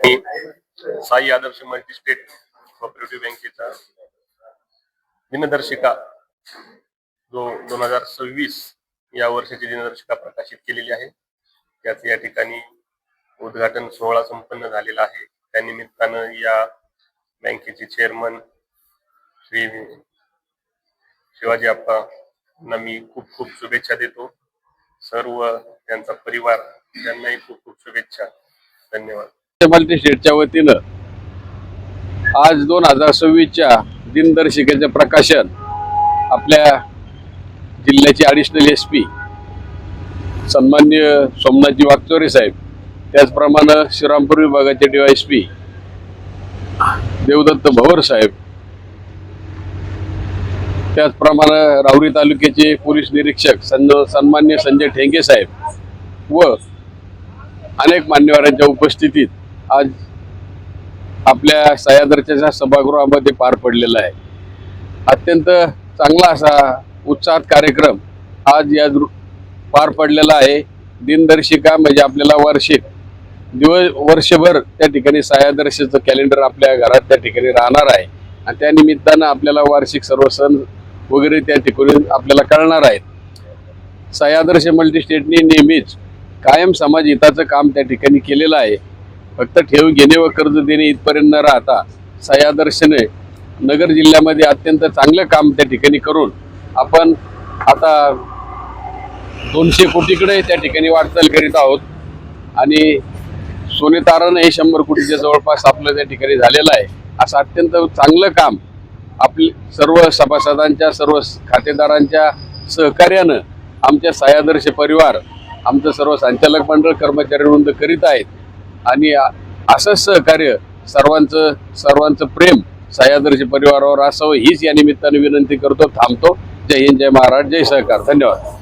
मी Sai Adarsh multistate cooperative बँकेचा दिनदर्शिका जो दोन हजार सव्वीस या वर्षाची दिनदर्शिका प्रकाशित केलेली आहे. त्याच या ठिकाणी उद्घाटन सोहळा संपन्न झालेला आहे. त्या निमित्तानं या बँकेचे चेअरमन श्री शिवाजी आप्पांना मी खूप खूप शुभेच्छा देतो. सर्व त्यांचा परिवार त्यांनाही खूप खूप शुभेच्छा. धन्यवाद. मल्टी स्टेटच्या वतीनं आज दोन हजार सव्वीसच्या दिनदर्शिकेचं प्रकाशन आपल्या जिल्ह्याचे ॲडिशनल एस पी सन्मान्य सोमनाथजी वागचोरे साहेब त्याचप्रमाणे श्रीरामपूर विभागाचे D S P Devdatta Bhavar साहेब त्याचप्रमाणे राहुरी तालुक्याचे पोलीस निरीक्षक सन सन्मान्य संजय ठेंगे साहेब व अनेक मान्यवरांच्या उपस्थितीत आज आपल्या सह्याद्रीच्या सभागृहामध्ये पार पडलेला आहे. अत्यंत चांगला असा उत्साहात कार्यक्रम आज या पार पडलेला आहे. दिनदर्शिका म्हणजे आपल्याला वार्षिक दिवस वर्षभर त्या ठिकाणी सह्यादर्शचं कॅलेंडर आपल्या घरात त्या ठिकाणी राहणार आहे. आणि त्या निमित्तानं आपल्याला वार्षिक सर्व सण वगैरे त्या ठिकाणी आपल्याला कळणार आहेत. सह्यादर्श मल्टीस्टेटनी नेहमीच कायम समाज हिताचं काम त्या ठिकाणी केलेलं आहे. फक्त ठेव घेणे व कर्ज देणे इथपर्यंत न राहता सह्यादर्शने नगर जिल्ह्यामध्ये अत्यंत चांगलं काम त्या ठिकाणी करून आपण आता दोनशे कोटीकडे त्या ठिकाणी वाटचाल करीत आहोत. आणि सोने तारण हे शंभर कोटीच्या जवळपास आपलं त्या ठिकाणी झालेलं आहे. असं अत्यंत चांगलं काम आपले सर्व सभासदांच्या सर्व खातेदारांच्या सहकार्यानं आमच्या सह्यादर्श परिवार आमचं सर्व संचालक मंडळ कर्मचारी वृंद करीत आहेत. आणि असंच सहकार्य सर्वांचं सर्वांचं प्रेम सह्याद्रीच्या परिवारावर असावं हीच या निमित्ताने विनंती करतो थांबतो. जय हिंद जय महाराज जय सहकार. धन्यवाद.